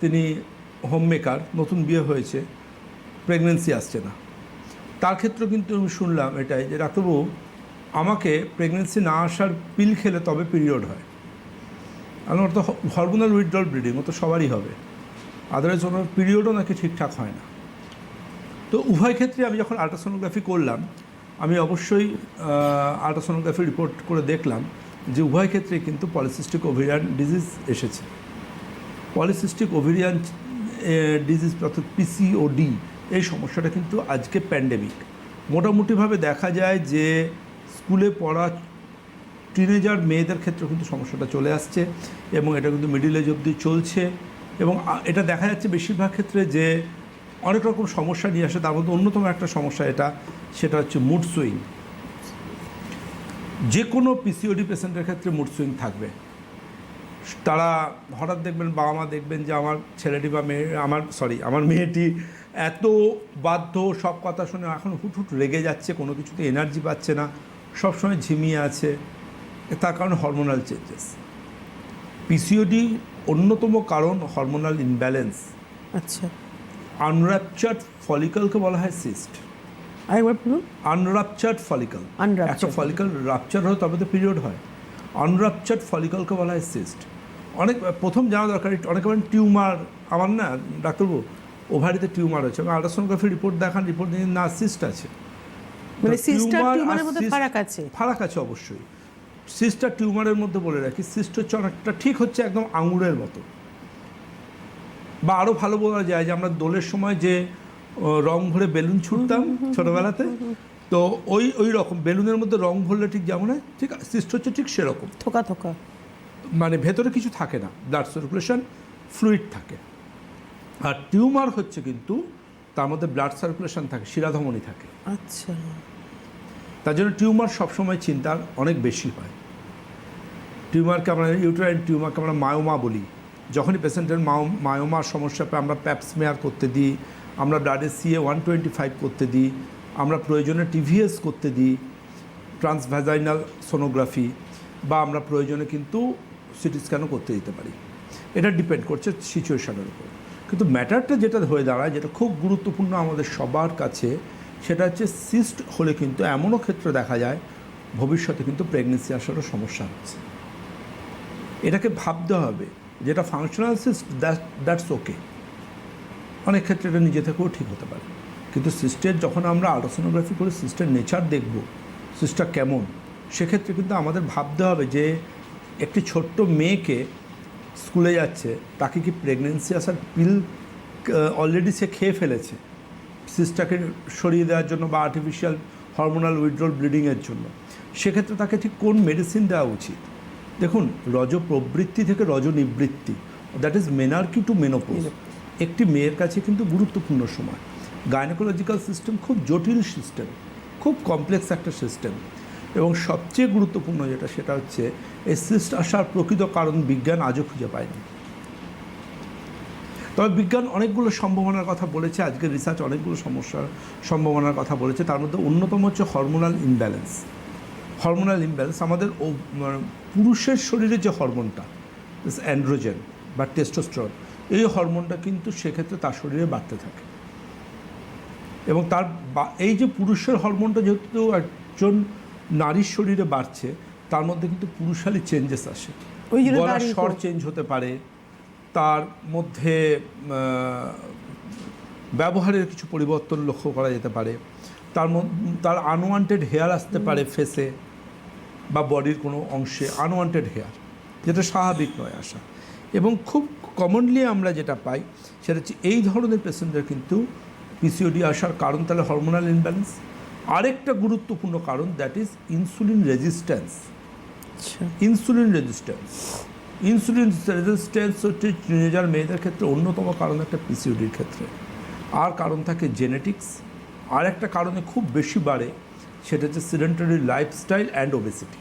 তিনি home maker নতুন বিয়ে হয়েছে প্রেগনেন্সি আসছে না। তার ক্ষেত্রে কিন্তু আমি শুনলাম এটাই যে, ডাক্তারবাবু, আমাকে প্রেগনেন্সি না আসার পিল খেলে তবে পিরিয়ড হয়। আমার তো হরমোনাল উইথড্রল ব্লিডিং ও তো সবারই হবে। আদারওয়াইজ ওনার পিরিয়ডও নাকি ঠিকঠাক হয় না। তো উভয় ক্ষেত্রে আমি যখন আল্ট্রাসোনোগ্রাফি করলাম, আমি অবশ্যই আল্ট্রাসোনোগ্রাফি রিপোর্ট করে দেখলাম যে উভয় ক্ষেত্রে কিন্তু পলিসিস্টিক ওভিরিয়ান ডিজিজ এসেছে। পলিসিস্টিক ওভিরিয়ান ডিজিজ অর্থাৎ পিসিওডি এই সমস্যাটা কিন্তু আজকে প্যান্ডেমিক মোটামুটিভাবে দেখা যায় যে স্কুলে পড়া টিনেজার মেয়েদের ক্ষেত্রে কিন্তু সমস্যাটা চলে আসছে এবং এটা কিন্তু মিডিল এজ অবধি চলছে এবং এটা দেখা যাচ্ছে বেশিরভাগ ক্ষেত্রে যে অনেক রকম সমস্যা নিয়ে আসে, তার মধ্যে অন্যতম একটা সমস্যা এটা, সেটা হচ্ছে মুড সুইং যে কোনো পিসিওডি পেশেন্টের ক্ষেত্রে মুড সুইং থাকবে। তারা হঠাৎ দেখবেন বাবা মা দেখবেন যে আমার ছেলেটি বা মেয়ে আমার সরি আমার মেয়েটি এত বাধ্য সব কথা শুনে এখন হুট হুট রেগে যাচ্ছে কোনো কিছুতে এনার্জি পাচ্ছে না সবসময় ঝিমিয়ে আছে। তার কারণে হরমোনাল চেঞ্জেস পিসিওডি অন্যতম কারণ হরমোনাল ইনব্যালেন্স আচ্ছা। আনরাপচার্ড ফলিকলকে বলা হয় সিস্ট আনরাপচার্ড ফলিকল. একটা ফলিকল রাপচার হয় তবে তো পিরিয়ড হয় আনরাপচার্ড ফলিকলকে বলা হয় সিস্ট অনেক প্রথম জানা দরকার অনেকে বলেন টিউমার আমার না ডাক্তারবাবু ওভারিতে টিউমার আছে আমি আল্ট্রাসোনোগ্রাফি রিপোর্ট দেখান রিপোর্ট দিয়ে না সিস্ট আছে। মানে সিস্টার টিউমারের মধ্যে ফারাক আছে? ফারাক আছে অবশ্যই। সিস্টার টিউমারের মধ্যে বলে রাখি সিস্ট হচ্ছে অনেকটা ঠিক হচ্ছে একদম আঙুরের মতো। বা আরও ভালো বলা যায় যে আমরা দোলের সময় যে রং ভরে বেলুন ছুটতাম ছোটোবেলাতে তো ওই ওই রকম বেলুনের মধ্যে রং ভরলে ঠিক যেমন হয় ঠিক সিস্ট হচ্ছে ঠিক সেরকম। থোকা থোকা। মানে ভেতরে কিছু থাকে না ব্লাড সার্কুলেশন ফ্লুইড থাকে। আর টিউমার হচ্ছে কিন্তু তার মধ্যে ব্লাড সার্কুলেশন থাকে শিরাধমনি থাকে। আচ্ছা। তার জন্য টিউমার সবসময় চিন্তার অনেক বেশি হয়। টিউমারকে আমরা ইউটেরাইন টিউমারকে আমরা মায়োমা বলি। যখনই পেশেন্টের মাও মায়োমার সমস্যা পেয়ে আমরা প্যাপসমেয়ার করতে দিই আমরা ব্লাডে C A one twenty five করতে দিই আমরা প্রয়োজনে টিভিএস করতে দিই ট্রান্সভ্যাজাইনাল সোনোগ্রাফি বা আমরা প্রয়োজনে কিন্তু সিটি স্ক্যানও করতে দিতে পারি? এটা ডিপেন্ড করছে সিচুয়েশনের উপর। কিন্তু ম্যাটারটা যেটা হয়ে দাঁড়ায়, যেটা খুব গুরুত্বপূর্ণ আমাদের সবার কাছে, সেটা হচ্ছে সিস্ট হলে কিন্তু এমনও ক্ষেত্রে দেখা যায়, ভবিষ্যতে কিন্তু প্রেগনেন্সি আসারও সমস্যা হচ্ছে। এটাকে ভাবতে হবে যেটা functional cyst that that's okay অনেক ক্ষেত্রে এটা নিজে থেকেও ঠিক হতে পারে। কিন্তু সিস্টের যখন আমরা আল্ট্রাসোনোগ্রাফি করে সিস্টের নেচার দেখব সিস্টটা কেমন, সেক্ষেত্রে কিন্তু আমাদের ভাবতে হবে যে একটি ছোট্ট মেয়েকে স্কুলে যাচ্ছে তাকে কি প্রেগনেন্সি আসার পিল অলরেডি সে খেয়ে ফেলেছে? সিস্টাকে সরিয়ে দেওয়ার জন্য বা আর্টিফিশিয়াল হরমোনাল উইথড্রল ব্লিডিংয়ের জন্য। সেক্ষেত্রে তাকে ঠিক কোন মেডিসিন দেওয়া উচিত? দেখুন রজ প্রবৃত্তি থেকে রজ নিবৃত্তি that is menarche to menopause একটি মেয়ের কাছে কিন্তু গুরুত্বপূর্ণ সময়। গাইনোকোলজিক্যাল সিস্টেম খুব জটিল সিস্টেম খুব কমপ্লেক্স একটা সিস্টেম এবং সবচেয়ে গুরুত্বপূর্ণ যেটা সেটা হচ্ছে, এই সিস্ট আসার প্রকৃত কারণ বিজ্ঞান আজও খুঁজে পায়নি। তবে বিজ্ঞান অনেকগুলো সম্ভাবনার কথা বলেছে আজকের রিসার্চ অনেকগুলো সমস্যার সম্ভাবনার কথা বলেছে, তার মধ্যে অন্যতম হচ্ছে হরমোনাল ইমব্যালেন্স হরমোনাল ইমব্যালেন্স আমাদের ও মানে পুরুষের শরীরে যে হরমোনটা অ্যান্ড্রোজেন বা টেস্টোস্টেরন এই হরমোনটা কিন্তু সেক্ষেত্রে তার শরীরে বাড়তে থাকে। এবং তার এই যে পুরুষের হরমোনটা যেহেতু একজন নারীর শরীরে বাড়ছে তার মধ্যে কিন্তু পুরুষালি চেঞ্জেস আসে। গলার স্বর চেঞ্জ হতে পারে তার মধ্যে ব্যবহারের কিছু পরিবর্তন লক্ষ্য করা যেতে পারে তার তার আনওয়ান্টেড হেয়ার আসতে পারে ফেসে বা বডির কোনো অংশে আনওয়ান্টেড হেয়ার যেটা স্বাভাবিক নয় আসা এবং খুব কমনলি আমরা যেটা পাই সেটা হচ্ছে এই ধরনের পেশেন্টদের কিন্তু পিসিওডি আসার কারণ তাহলে হরমোনাল ইনব্যালেন্স আরেকটা গুরুত্বপূর্ণ কারণ that is insulin resistance insulin resistance insulin resistance হচ্ছে টিনেজার মেয়েদের ক্ষেত্রে অন্যতম কারণ একটা পিসিওডির ক্ষেত্রে। আর কারণ থাকে জেনেটিক্স আর একটা কারণে খুব বেশি বাড়ে সেটা হচ্ছে সিডেন্টারি লাইফস্টাইল অ্যান্ড ওবেসিটি